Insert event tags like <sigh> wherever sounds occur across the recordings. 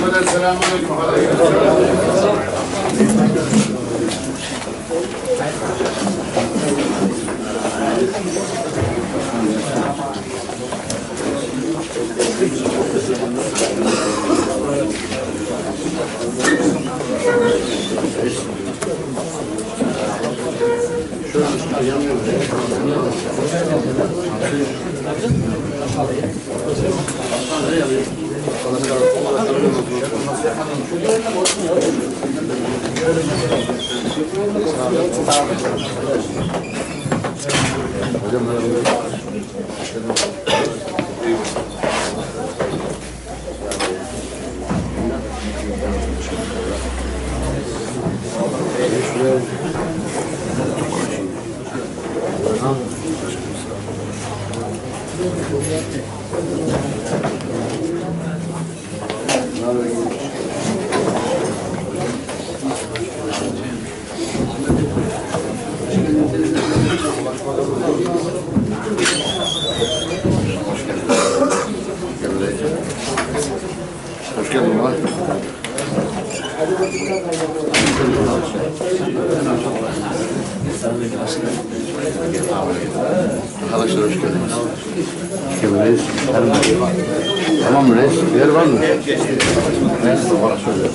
Cümleden selamun aleyküm. Hoş Söyle.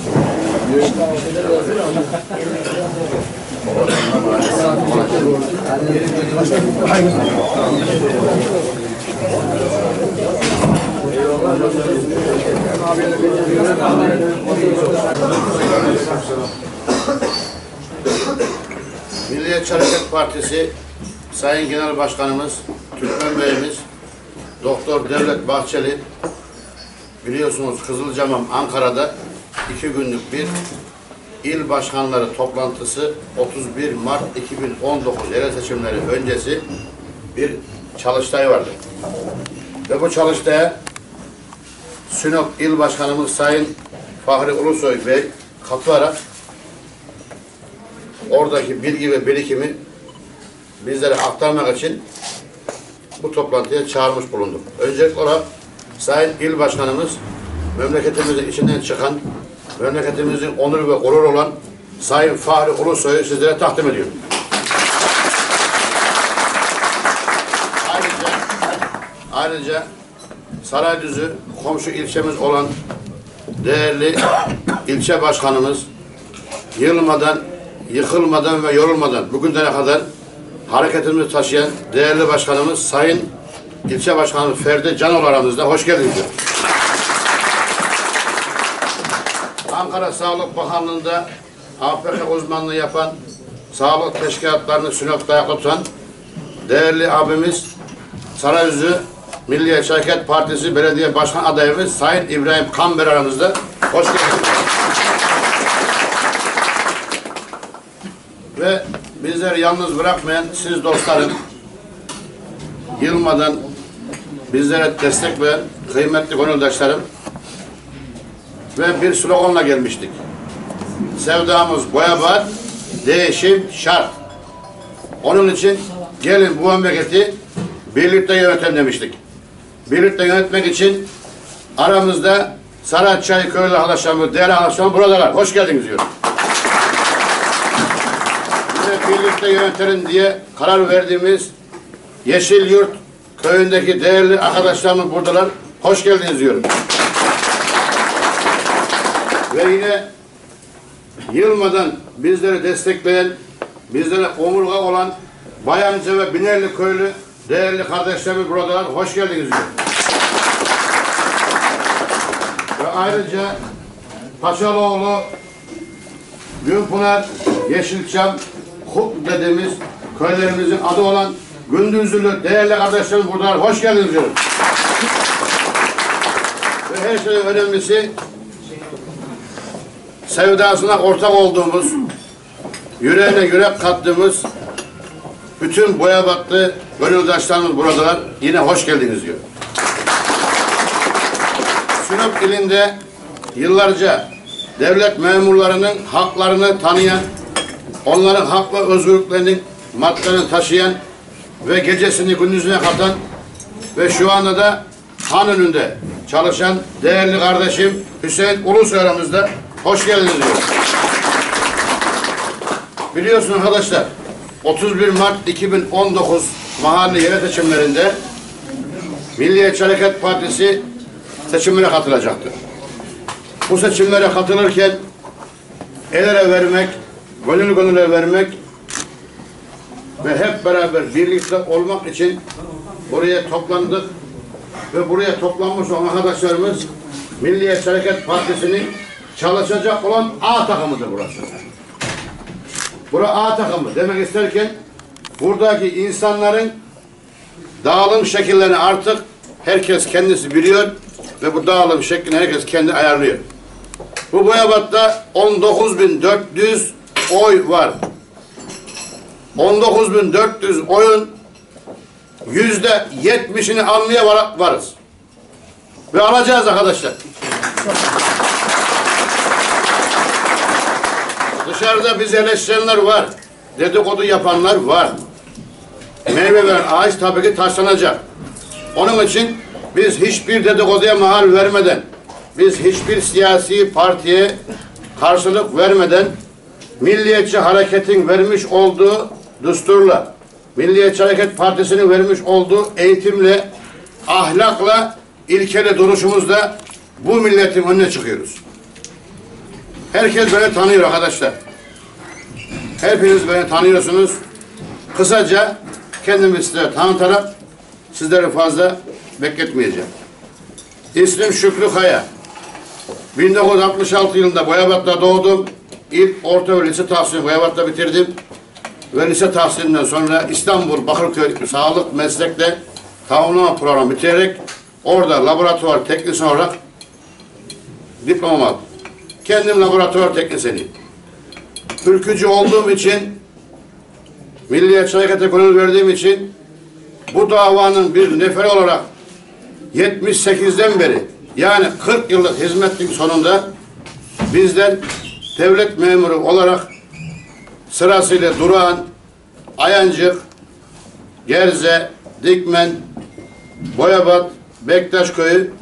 Milliyetçi Hareket Partisi Sayın Genel Başkanımız, Türkmen Beyimiz, Doktor Devlet Bahçeli, biliyorsunuz Kızılcamam Ankara'da iki günlük bir il başkanları toplantısı 31 Mart 2019 yerel seçimleri öncesi bir çalıştay vardı. Ve bu çalıştaya Sinop İl Başkanımız Sayın Fahri Ulusoy Bey katılarak oradaki bilgi ve birikimi bizlere aktarmak için bu toplantıya çağırmış bulunduk. Öncelikle olarak Sayın İl Başkanımız memleketimizin içinden çıkan, memleketimizin onur ve gurur olan Sayın Fahri Ulusoy'u sizlere takdim ediyorum. Ayrıca, ayrıca Saraydüzü komşu ilçemiz olan değerli <coughs> ilçe başkanımız yılmadan, yıkılmadan ve yorulmadan bugünlere kadar hareketimizi taşıyan değerli başkanımız Sayın İlçe Başkanımız Ferdi Canol aramızda. Hoş geldiniz. diyor. Ankara Sağlık Bakanlığı'nda APK uzmanlığı yapan sağlık teşkilatlarını Sinop'ta ayakta tutan değerli abimiz Sarayüzü Milliyetçi Hareket Partisi Belediye Başkan adayımız Sayın İbrahim Kamber aramızda. Hoş geldiniz. Ve bizleri yalnız bırakmayan siz dostlarım, yılmadan bizlere destek veren kıymetli gönüldaşlarım ve bir sloganla gelmiştik. Sevdamız boyabat, değişim şart. Onun için gelin bu memleketi birlikte yönetelim demiştik. Birlikte yönetmek için aramızda Saratçay köylü arkadaşlarımız, değerli arkadaşlarım buradalar. Hoş geldiniz diyorum. Bize birlikte yönetelim diye karar verdiğimiz Yeşil Yurt köyündeki değerli arkadaşlarımız buradalar. Hoş geldiniz diyorum. Ve yine yılmadan bizleri destekleyen, bizlere omurga olan Bayancı ve Binerli köylü değerli kardeşlerimiz buradalar. Hoş geldiniz. Ve ayrıca Paşaloğlu, Gülpınar, Yeşilçam, Kut dediğimiz köylerimizin adı olan Gündüzlü değerli kardeşlerimiz buradalar. Hoş geldiniz. Ve her şeyden önemlisi sevdasına ortak olduğumuz, yüreğine yürek kattığımız bütün boyabatlı gönüldaşlarımız buradalar. Yine hoş geldiniz diyor. Sinop ilinde yıllarca devlet memurlarının haklarını tanıyan, onların hak ve özgürlüklerinin maddelerini taşıyan ve gecesini gündüzüne katan ve şu anda da han önünde çalışan değerli kardeşim Hüseyin Ulusoy aramızda. Hoş geldiniz. Biliyorsunuz arkadaşlar 31 Mart 2019 mahalle yerel seçimlerinde Milliyetçi Hareket Partisi seçimlere katılacaktır. Bu seçimlere katılırken el ele vermek, gönül gönüle vermek ve hep beraber birlikte olmak için buraya toplandık ve buraya toplanmış olan arkadaşlarımız Milliyetçi Hareket Partisi'nin çalışacak olan A takımıdır burası. Bura A takımı demek isterken buradaki insanların dağılım şekillerini artık herkes kendisi biliyor ve bu dağılım şeklini herkes kendi ayarlıyor. Bu Boyabat'ta 19.400 oy var. 19.400 oyun yüzde yetmişini almaya var, varız. Ve alacağız arkadaşlar. Dışarıda bizi eleştirenler var. Dedikodu yapanlar var. Meyve veren ağaç tabii ki taşlanacak. Onun için biz hiçbir dedikoduya mahal vermeden, biz hiçbir siyasi partiye karşılık vermeden Milliyetçi Hareket'in vermiş olduğu düsturla, Milliyetçi Hareket Partisi'nin vermiş olduğu eğitimle, ahlakla, ilkeli duruşumuzda bu milletin önüne çıkıyoruz. Herkes beni tanıyor arkadaşlar. Hepiniz beni tanıyorsunuz. Kısaca kendimi size tanıtarak sizleri fazla bekletmeyeceğim. İsmim Şükrü Kaya. 1966 yılında Boyabat'ta doğdum. İlk orta ve lise tahsilini Boyabat'ta bitirdim. Ve lise tahsilinden sonra İstanbul Bakırköy Sağlık Meslek'te tamamlama programı bitirerek orada laboratuvar teknisyen olarak diplomamı aldım. Kendim laboratuvar teknisyeniyim. Ülkücü olduğum için Milliyetçi Hareket'e gönül verdiğim için bu davanın bir neferi olarak 78'den beri yani 40 yıllık hizmetin sonunda bizden devlet memuru olarak sırasıyla Durağan, Ayancık, Gerze, Dikmen, Boyabat, Bektaş Köyü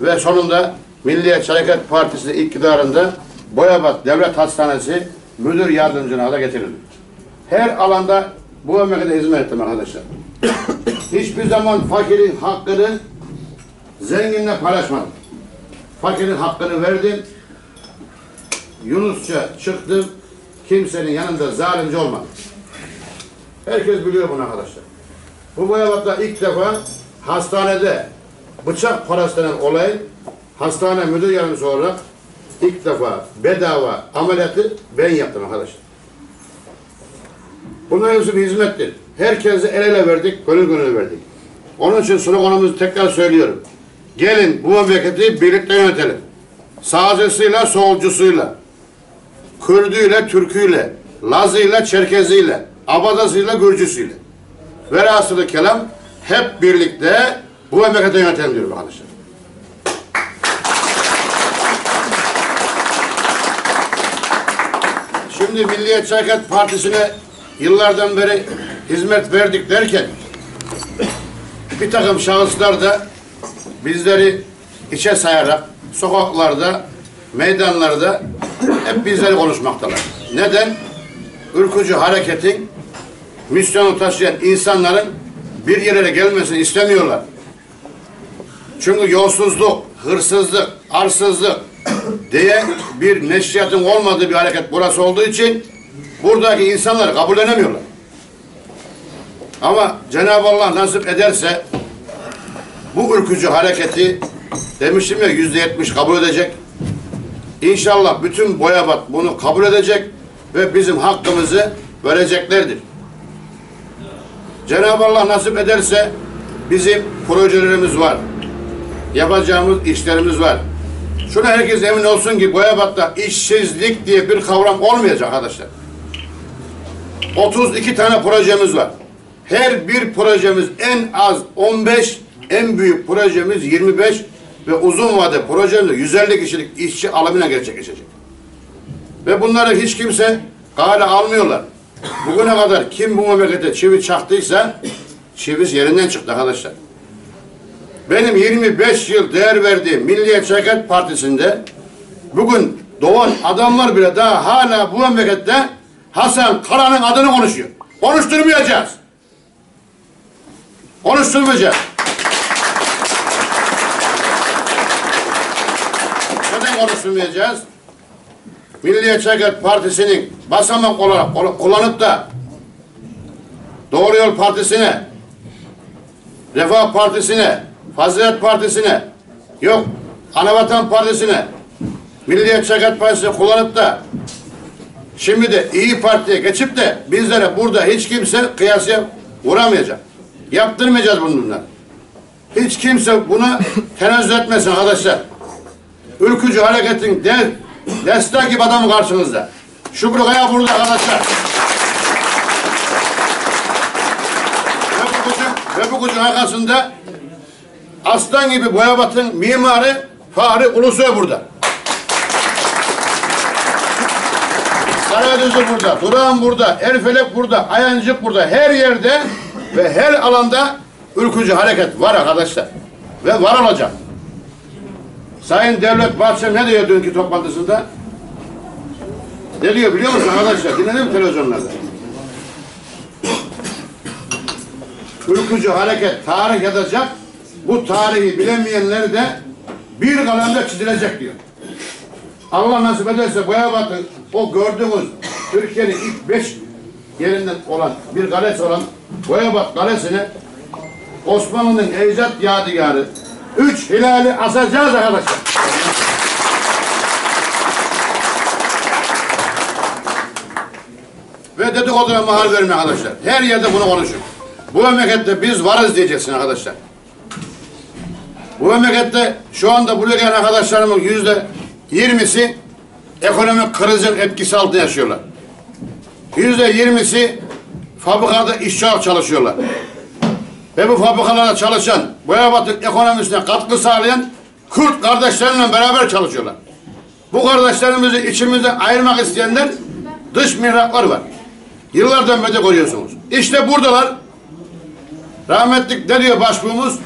ve sonunda Milliyetçi Hareket Partisi iktidarında Boyabat Devlet Hastanesi müdür yardımcına da getirildi. Her alanda bu memlekete hizmet ettim arkadaşlar. Hiçbir zaman fakirin hakkını zenginle paylaşmadım. Fakirin hakkını verdim. Yunusça çıktım. Kimsenin yanında zalimci olmadım. Herkes biliyor bunu arkadaşlar. Bu Boyabat'ta ilk defa hastanede bıçak parası denen olay hastane müdür yardımcısı olarak ilk defa bedava ameliyatı ben yaptım arkadaşlar. Bunların hepsi bir hizmettir. Herkese el ele verdik, gönül gönül verdik. Onun için sloganımızı tekrar söylüyorum. Gelin bu memleketi birlikte yönetelim. Sağcısıyla, solcusuyla, Kürdüyle, Türküyle, Lazıyla, Çerkeziyle, Abadasıyla, Gürcüsüyle. Velhasılı kelam hep birlikte bu memleketi yönetelim diyorum arkadaşlar. Şimdi Milliyetçi Hareket Partisi'ne yıllardan beri hizmet verdik derken bir takım şahıslar da bizleri içe sayarak sokaklarda, meydanlarda hep bizleri konuşmaktalar. Neden? Ülkücü hareketin misyonu taşıyan insanların bir yerlere gelmesini istemiyorlar. Çünkü yolsuzluk, hırsızlık, arsızlık diye bir neşriyatın olmadığı bir hareket burası olduğu için buradaki insanları kabullenemiyorlar. Ama Cenab-ı Allah nasip ederse bu ülkücü hareketi demiştim ya yüzde yetmiş kabul edecek. İnşallah bütün Boyabat bunu kabul edecek ve bizim hakkımızı vereceklerdir. Cenab-ı Allah nasip ederse bizim projelerimiz var. Yapacağımız işlerimiz var. Şuna herkes emin olsun ki Boyabat'ta işsizlik diye bir kavram olmayacak arkadaşlar. 32 tane projemiz var. Her bir projemiz en az 15, en büyük projemiz 25 ve uzun vade projemiz 150 kişilik işçi alımıyla gerçekleşecek. Ve bunları hiç kimse kale almıyorlar. Bugüne kadar kim bu memlekete çivi çaktıysa çiviz yerinden çıktı arkadaşlar. Benim 25 yıl değer verdiğim Milliyetçi Hareket Partisi'nde bugün doğan adamlar bile daha hala bu memlekette Hasan Kara'nın adını konuşuyor. Konuşturmayacağız. Konuşturmayacağız. Neden konuşturmayacağız? Milliyetçi Hareket Partisi'nin basamak olarak kul- kullanıp da Doğru Yol Partisi'ne, Refah Partisi'ne, Fazilet Partisi'ne, yok Anavatan Partisi'ne, Milliyetçi Hareket Partisi'ne kullanıp da şimdi de İyi Parti'ye geçip de bizlere burada hiç kimse kıyasıya vuramayacak. Yaptırmayacağız bunları. Hiç kimse buna <coughs> tenezzül etmesin arkadaşlar. Ülkücü hareketin de, destek gibi adam karşınızda. Şükrü Kaya burada arkadaşlar. Ve bu kucun arkasında aslan gibi Boyabat'ın mimarı Fahri Ulusoy burada. Sarayüzü burada, Durağan burada, Erfelek burada, Ayancık burada. Her yerde ve her alanda ülkücü hareket var arkadaşlar. Ve var olacak. Sayın Devlet Bahçeli ne diyor dünkü toplantısında? Ne diyor biliyor musun arkadaşlar? Dinledin mi televizyonlarda? Ülkücü hareket tarih yazacak. Bu tarihi bilemeyenler de bir kalemde çizilecek diyor. Allah nasip ederse Boyabat'ın o gördüğümüz Türkiye'nin ilk beş yerinden olan bir kalesi olan Boyabat Kalesi'ne Osmanlı'nın ecdat yadigarı üç hilali asacağız arkadaşlar. Ve dedikoduna mahal verme arkadaşlar. Her yerde bunu konuşun. Bu memlekette biz varız diyeceksin arkadaşlar. Bu memlekette şu anda buraya gelen arkadaşlarımın yüzde yirmisi ekonomik krizin etkisi altında yaşıyorlar. Yüzde yirmisi fabrikada işçi çalışıyorlar. Ve bu fabrikalarda çalışan, Boyabat'ın ekonomisine katkı sağlayan Kürt kardeşlerimle beraber çalışıyorlar. Bu kardeşlerimizi içimizden ayırmak isteyenler dış mihraklar var. Yıllardan beri görüyorsunuz. İşte buradalar. Rahmetlik ne diyor başbuğumuz?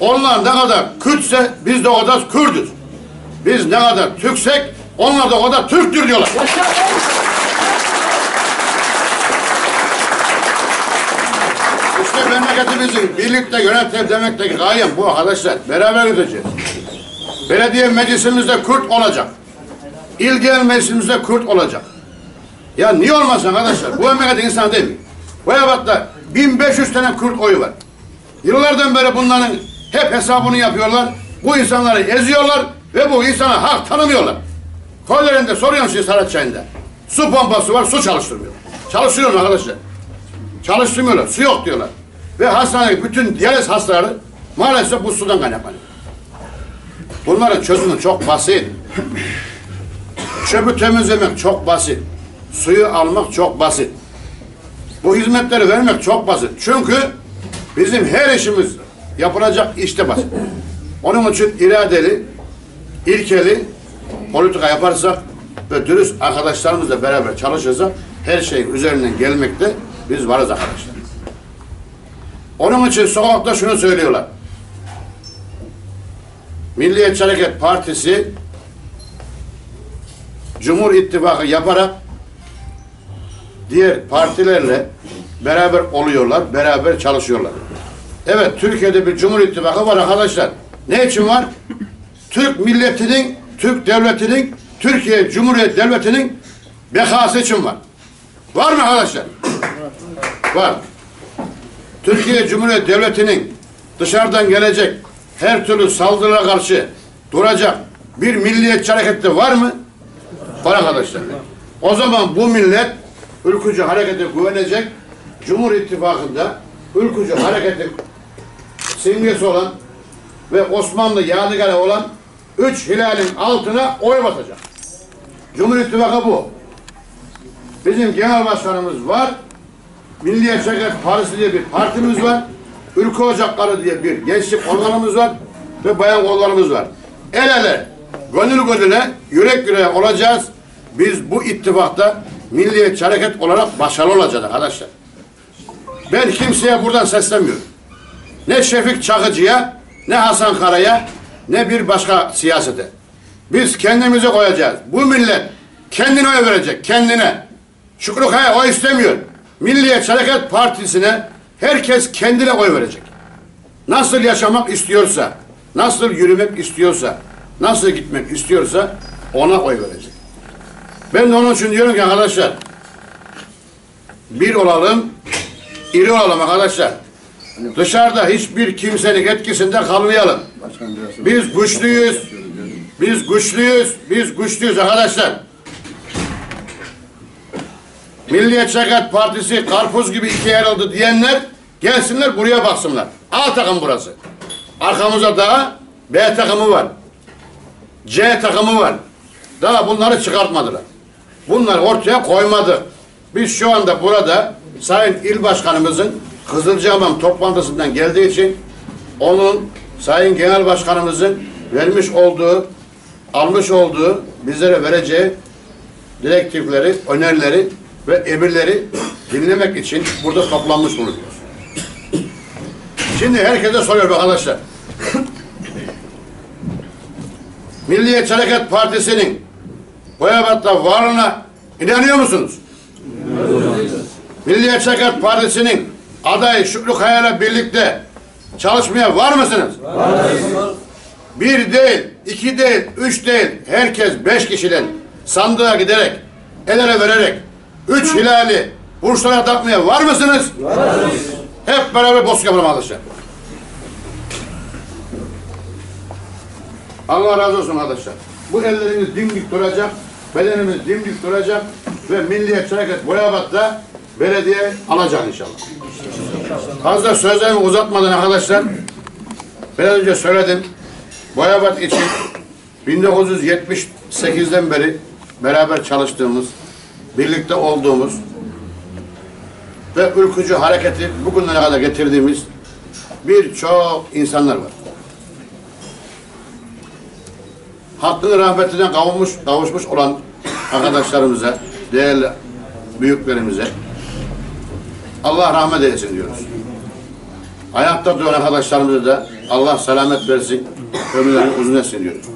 Onlar ne kadar Kürtse biz de o kadar Kürdüz. Biz ne kadar Türksek onlar da o kadar Türktür diyorlar. İşte memleketimizi birlikte yönetelim demekteki gayem bu arkadaşlar. Beraber yürüteceğiz. Belediye meclisimizde Kürt olacak. İl genel meclisimizde Kürt olacak. Ya niye olmasın arkadaşlar? Bu memleket insan değil mi? Boyabat'ta 1500 tane Kürt oyu var. Yıllardan beri bunların hep hesabını yapıyorlar. Bu insanları eziyorlar ve bu insana hak tanımıyorlar. Köylerinde soruyorum şimdi Saratçay'ında. Su pompası var, su çalıştırmıyor. Çalıştırıyor mu arkadaşlar? Çalıştırmıyorlar, su yok diyorlar. Ve hastanedeki bütün diyaliz hastaları maalesef bu sudan kaynaklanıyor. Bunların çözümü çok basit. Çöpü temizlemek çok basit. Suyu almak çok basit. Bu hizmetleri vermek çok basit. Çünkü bizim her işimiz yapılacak işte basit. Onun için iradeli, ilkeli politika yaparsak ve dürüst arkadaşlarımızla beraber çalışırsak her şeyin üzerinden gelmekte biz varız arkadaşlar. Onun için sokakta şunu söylüyorlar. Milliyetçi Hareket Partisi Cumhur İttifakı yaparak diğer partilerle beraber oluyorlar, beraber çalışıyorlar. Evet, Türkiye'de bir Cumhur İttifakı var arkadaşlar. Ne için var? Türk milletinin, Türk devletinin, Türkiye Cumhuriyet Devleti'nin bekası için var. Var mı arkadaşlar? Var. Türkiye Cumhuriyet Devleti'nin dışarıdan gelecek her türlü saldırılara karşı duracak bir milliyetçi harekette var mı? Var arkadaşlar. O zaman bu millet ülkücü harekete güvenecek. Cumhur İttifakı'nda ülkücü hareketin simgesi olan ve Osmanlı yadigarı olan üç hilalin altına oy basacak. Cumhur İttifakı bu. Bizim genel başkanımız var. Milliyetçi Hareket Partisi diye bir partimiz var. Ülke Ocakları diye bir gençlik organımız var. Ve bayan kollarımız var. El ele, gönül gönüle, yürek yüreğe olacağız. Biz bu ittifakta Milliyetçi Hareket olarak başarılı olacağız arkadaşlar. Ben kimseye buradan seslenmiyorum. Ne Şefik Çakıcı'ya, ne Hasan Kara'ya ne bir başka siyasete. Biz kendimizi koyacağız. Bu millet kendine oy verecek, kendine. Şükrü Kaya oy istemiyor. Milliyetçi Hareket Partisi'ne herkes kendine oy verecek. Nasıl yaşamak istiyorsa, nasıl yürümek istiyorsa, nasıl gitmek istiyorsa ona oy verecek. Ben de onun için diyorum ki arkadaşlar, bir olalım, iri olalım arkadaşlar. Dışarıda hiçbir kimsenin etkisinde kalmayalım. Biz güçlüyüz. Biz güçlüyüz. Biz güçlüyüz arkadaşlar. Milliyetçi Hareket Partisi karpuz gibi ikiye ayrıldı diyenler gelsinler buraya baksınlar. A takım burası. Arkamızda daha B takımı var. C takımı var. Daha bunları çıkartmadılar. Bunları ortaya koymadı. Biz şu anda burada Sayın İl Başkanımızın Kızılcahamam toplantısından geldiği için onun Sayın Genel Başkanımızın vermiş olduğu, almış olduğu, bizlere vereceği direktifleri, önerileri ve emirleri dinlemek için burada toplanmış bulunuyoruz. Şimdi herkese soruyorum arkadaşlar. <clears throat> Milliyetçi Hareket Partisi'nin Boyabat'ta varlığına inanıyor musunuz? Milliyetçi Hareket Partisi'nin adayı Şükrü Kaya'yla birlikte çalışmaya var mısınız? Bir değil, iki değil, üç değil, herkes beş kişiden sandığa giderek, el ele vererek, üç hilali burslara takmaya var mısınız? Varız. Hep beraber yapalım arkadaşlar. Allah razı olsun arkadaşlar. Bu ellerimiz dimdik duracak, bedenimiz dimdik duracak ve Milliyetçi Hareket Boyabat'ta belediye alacak inşallah. Fazla sözlerimi uzatmadan arkadaşlar, ben önce söyledim. Boyabat için 1978'den beri beraber çalıştığımız, birlikte olduğumuz ve ülkücü hareketi bugünlere kadar getirdiğimiz birçok insanlar var. Hakkını rahmetinden kavuşmuş, kavuşmuş olan arkadaşlarımıza, değerli büyüklerimize Allah rahmet eylesin diyoruz. Ayakta duran arkadaşlarımıza da Allah selamet versin, ömürlerini uzun etsin diyoruz.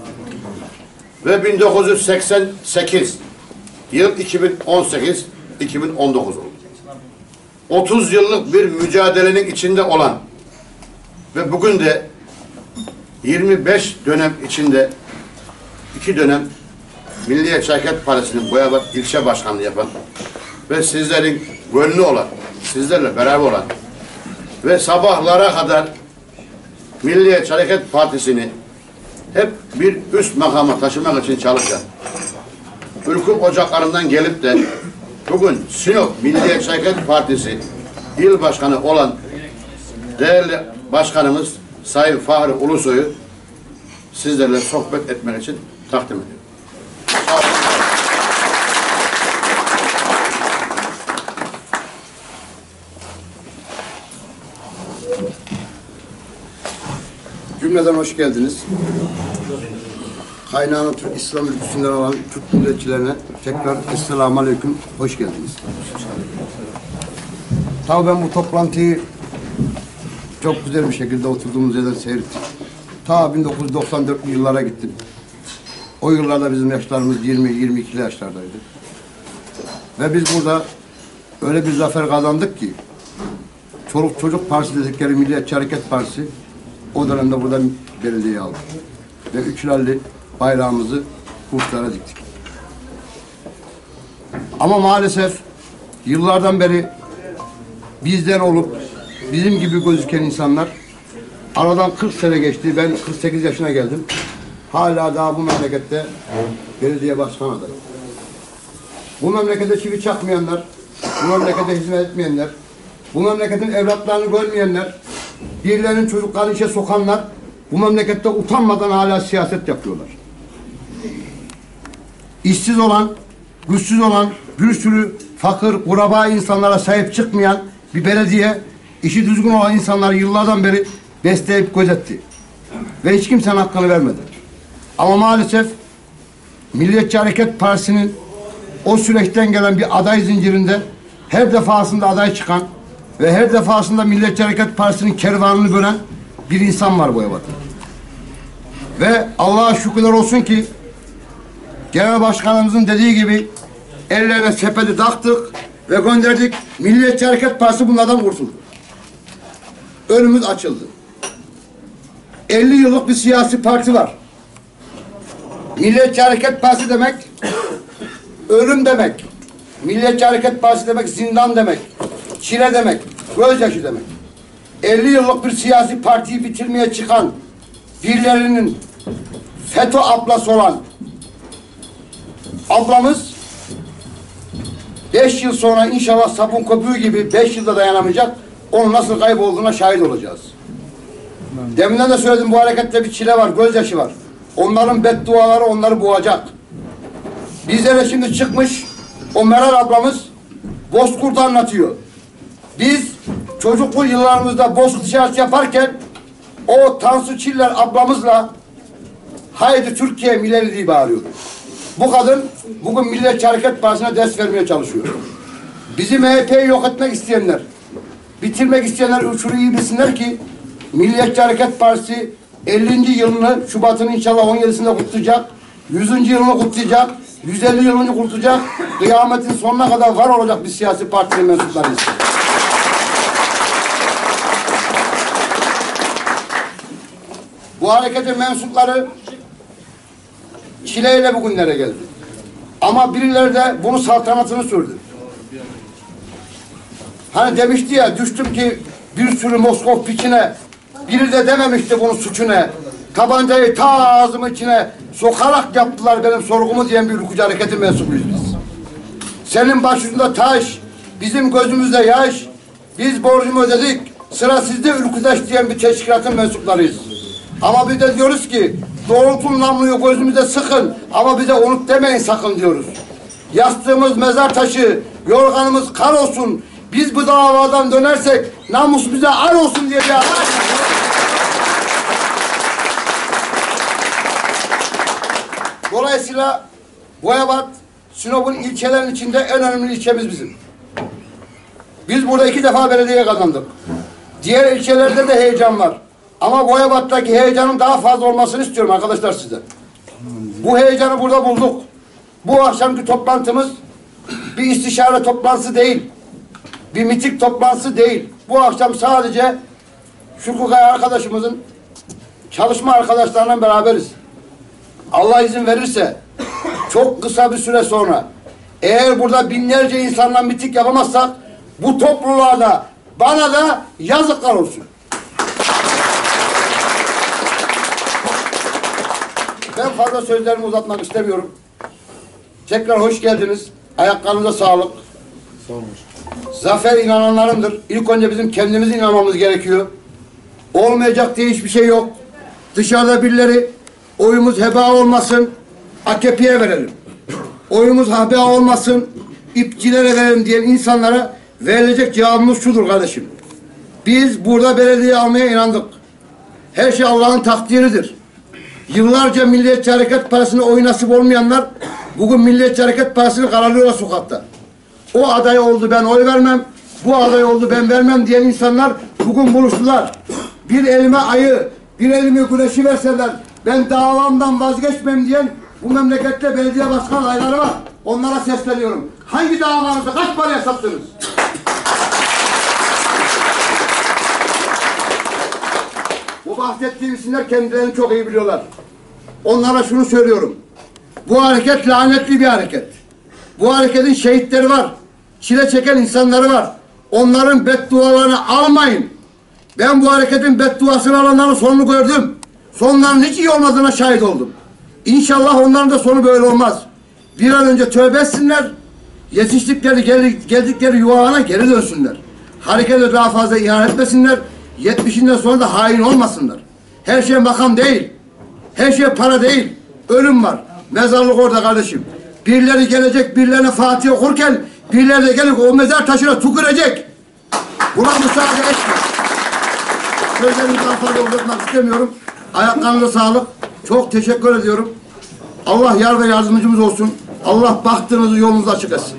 Ve 1988 yıl 2018 2019 oldu. 30 yıllık bir mücadelenin içinde olan ve bugün de 25 dönem içinde iki dönem Milliyetçi Hareket Partisi'nin Boyabat ilçe başkanlığı yapan ve sizlerin gönlü olan, sizlerle beraber olan ve sabahlara kadar Milliyetçi Hareket Partisi'ni hep bir üst makama taşımak için çalışan, ülkü ocaklarından gelip de bugün Sinop Milliyetçi Hareket Partisi il başkanı olan değerli başkanımız Sayın Fahri Ulusoy'u sizlerle sohbet etmek için takdim ediyorum. Cümleden hoş geldiniz. Kaynağını Türk İslam ülküsünden olan Türk milletçilerine tekrar Esselamu Aleyküm, hoş geldiniz. Tabii ben bu toplantıyı çok güzel bir şekilde oturduğumuz yerden seyrettim. Ta 1994 yıllara gittim. O yıllarda bizim yaşlarımız 20-22 yaşlardaydı. Ve biz burada öyle bir zafer kazandık ki Çoluk Çocuk Partisi dedikleri Milliyetçi Hareket Partisi o dönemde burada belediye aldık. Ve üçlerli bayrağımızı kuşlara diktik. Ama maalesef yıllardan beri bizden olup bizim gibi gözüken insanlar aradan 40 sene geçti. Ben 48 yaşına geldim. Hala daha bu memlekette belediye başkan adayı. Bu memlekete çivi çakmayanlar, bu memlekete hizmet etmeyenler, bu memleketin evlatlarını görmeyenler, birilerinin çocuklarını işe sokanlar bu memlekette utanmadan hala siyaset yapıyorlar. İşsiz olan, güçsüz olan, bir sürü fakir, kuraba insanlara sahip çıkmayan bir belediye, işi düzgün olan insanları yıllardan beri besleyip gözetti. Ve hiç kimsenin hakkını vermedi. Ama maalesef Milliyetçi Hareket Partisi'nin o süreçten gelen bir aday zincirinde her defasında aday çıkan ve her defasında Milliyetçi Hareket Partisi'nin kervanını bölen bir insan var Boyabat'ta. Ve Allah'a şükürler olsun ki Genel Başkanımızın dediği gibi ellerine sepeti taktık ve gönderdik. Milliyetçi Hareket Partisi bunlardan kurtuldu. Önümüz açıldı. 50 yıllık bir siyasi parti var. Milliyetçi Hareket Partisi demek ölüm demek. Milliyetçi Hareket Partisi demek zindan demek. Çile demek. Gözyaşı demek. 50 yıllık bir siyasi partiyi bitirmeye çıkan birilerinin FETÖ ablası olan ablamız beş yıl sonra inşallah sabun köpüğü gibi beş yılda dayanamayacak. Onun nasıl kaybolduğuna şahit olacağız. Deminden de söyledim bu harekette bir çile var, gözyaşı var. Onların bedduaları onları boğacak. Bizlere şimdi çıkmış o Meral ablamız Bozkurt'u anlatıyor. Biz çocukluk yıllarımızda Bozkurt ticaret yaparken o Tansu Çiller ablamızla haydi Türkiye milleri diye bağırıyordu. Bu kadın bugün Milliyetçi Hareket Partisi'ne ders vermeye çalışıyor. Bizi MHP'yi yok etmek isteyenler, bitirmek isteyenler şunu iyi bilsinler ki Milliyetçi Hareket Partisi 50. yılını Şubat'ın inşallah 17'sinde kutlayacak. 100. yılını kutlayacak. 150 yılını kutlayacak. Kıyametin sonuna kadar var olacak bir siyasi partinin mensuplarıyız. Bu hareketin mensupları çileyle bugünlere geldi. Ama birileri de bunu saltanatını sürdü. Hani demişti ya düştüm ki bir sürü Moskov piçine biri de dememişti bunun suçu ne. Tabancayı ta ağzımın içine sokarak yaptılar benim sorgumu diyen bir ülkücü hareketin mensubuyuz biz. Senin başında taş, bizim gözümüzde yaş. Biz borcumu ödedik. Sıra sizde ülküdaş diyen bir teşkilatın mensuplarıyız. Ama biz de diyoruz ki doğrultun namluyu gözümüze sıkın ama bize unut demeyin sakın diyoruz. Yastığımız mezar taşı, yorganımız kar olsun. Biz bu davadan dönersek namus bize ar olsun diye bir Dolayısıyla Boyabat, Sinop'un ilçelerin içinde en önemli ilçemiz bizim. Biz burada iki defa belediye kazandık. Diğer ilçelerde de heyecan var. Ama Boyabat'taki heyecanın daha fazla olmasını istiyorum arkadaşlar size. Bu heyecanı burada bulduk. Bu akşamki toplantımız bir istişare toplantısı değil. Bir mitik toplantısı değil. Bu akşam sadece Şükrü arkadaşımızın çalışma arkadaşlarıyla beraberiz. Allah izin verirse çok kısa bir süre sonra eğer burada binlerce insanla mitik yapamazsak bu topluluğa da bana da yazıklar olsun. Ben fazla sözlerimi uzatmak istemiyorum. Tekrar hoş geldiniz. Ayaklarınıza sağlık. Zafer inananlarındır. İlk önce bizim kendimiz inanmamız gerekiyor. Olmayacak diye hiçbir şey yok. Dışarıda birileri oyumuz heba olmasın, AKP'ye verelim. Oyumuz heba olmasın, ipçilere verelim diyen insanlara verilecek cevabımız şudur kardeşim. Biz burada belediye almaya inandık. Her şey Allah'ın takdiridir. Yıllarca Milliyetçi Hareket Partisi'ne oy nasip olmayanlar bugün Milliyetçi Hareket Partisi'ni karalıyorlar sokakta. O aday oldu ben oy vermem, bu aday oldu ben vermem diyen insanlar bugün buluştular. Bir elime ayı, bir elime güneşi verseler ben davamdan vazgeçmem diyen bu memlekette belediye başkan adayları var. Onlara sesleniyorum. Hangi davanızda kaç paraya sattınız? Bahsettiğim isimler kendilerini çok iyi biliyorlar. Onlara şunu söylüyorum. Bu hareket lanetli bir hareket. Bu hareketin şehitleri var. Çile çeken insanları var. Onların beddualarını almayın. Ben bu hareketin bedduasını alanların sonunu gördüm. Sonlarının hiç iyi olmadığına şahit oldum. İnşallah onların da sonu böyle olmaz. Bir an önce tövbe etsinler. Yetiştikleri, gel- geldikleri yuvalarına geri dönsünler. Harekete daha fazla ihanet etmesinler. Yetmişinden sonra da hain olmasınlar. Her şey makam değil. Her şey para değil. Ölüm var. Mezarlık orada kardeşim. Birileri gelecek, birilerine Fatih okurken birileri de gelip o mezar taşına tükürecek. Buna müsaade etme. Sözlerimi daha fazla uzatmak istemiyorum. Ayaklarınıza sağlık. Çok teşekkür ediyorum. Allah yar ve yardımcımız olsun. Allah bahtınızı yolunuzu açık etsin.